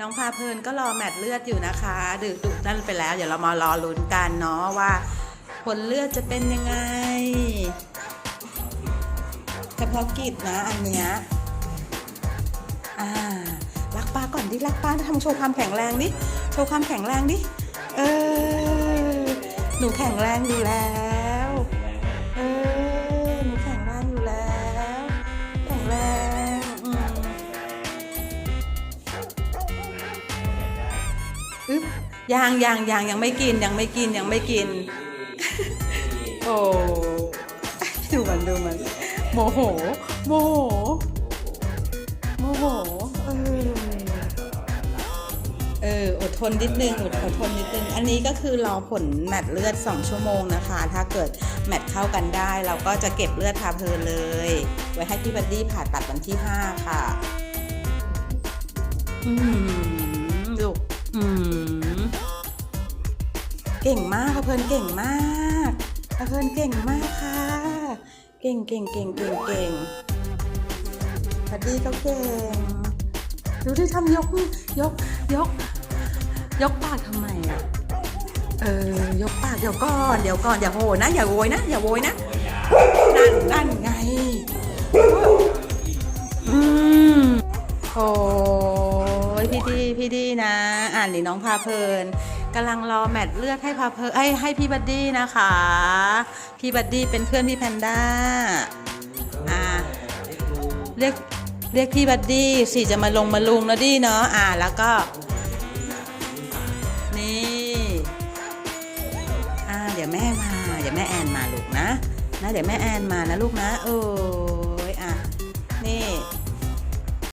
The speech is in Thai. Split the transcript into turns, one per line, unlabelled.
น้องพาเพลินก็รอแมตช์เลือดอยู่นะคะดึกดุนั่นไปแล้ว เดี๋ยวเรามารอลุ้นกันเนาะว่า ผลเลือดจะเป็นยังไงเฉพาะกิจนะอันเนี้ยอ่ารักป้าก่อนดิรักป้าทำโชว์ความแข็งแรงดิโชว์ความแข็งแรงดิเออหนูแข็งแรงอยู่แล้ว อึ๊บยางยางยางยังไม่กินยังไม่กินยังไม่กิน โอ้ดูมันดูมันโมโห โมโห โมโห เออเอออดทนนิดนึงอดอดทนนิดนึง อันนี้ก็คือรอผลแมตช์เลือด 2 ชั่วโมงนะคะ ถ้าเกิดแมตช์เข้ากันได้ เราก็จะเก็บเลือดพาเพลินเลย ไว้ให้พี่บัดดี้ผ่าตัดวันที่ 5 ค่ะ อืมลูก อืมเก่งมากพะเพลินเก่งมากพะเพลินเก่งมากค่ะ เก่งเก่งเก่งเก่งเก่งพัดดี้ก็เก่ง ดูที่ทำยกยกยก ยกปากทำไมอะเออยกปากเดี๋ยวก่อนเดี๋ยวก่อนอย่าโหยนะอย่าโวยนะอย่าโวยนะนั่นนั่นไง พี่ดีพี่ดีนะ อ่านหรือน้องพาเพลินกำลังรอแมตช์เลือกให้พาเพลินให้ให้พี่บัดดี้นะคะ พี่บัดดี้เป็นเพื่อนพี่แพนด้าอ่าเรียกเรียกพี่บัดดี้สิจะมาลงมาลุงนะดี้เนาะอ่าแล้วก็นี่อ่าเดี๋ยวแม่มาเดี๋ยวแม่แอนมาลูกนะนะเดี๋ยวแม่แอนมานะลูกนะเออ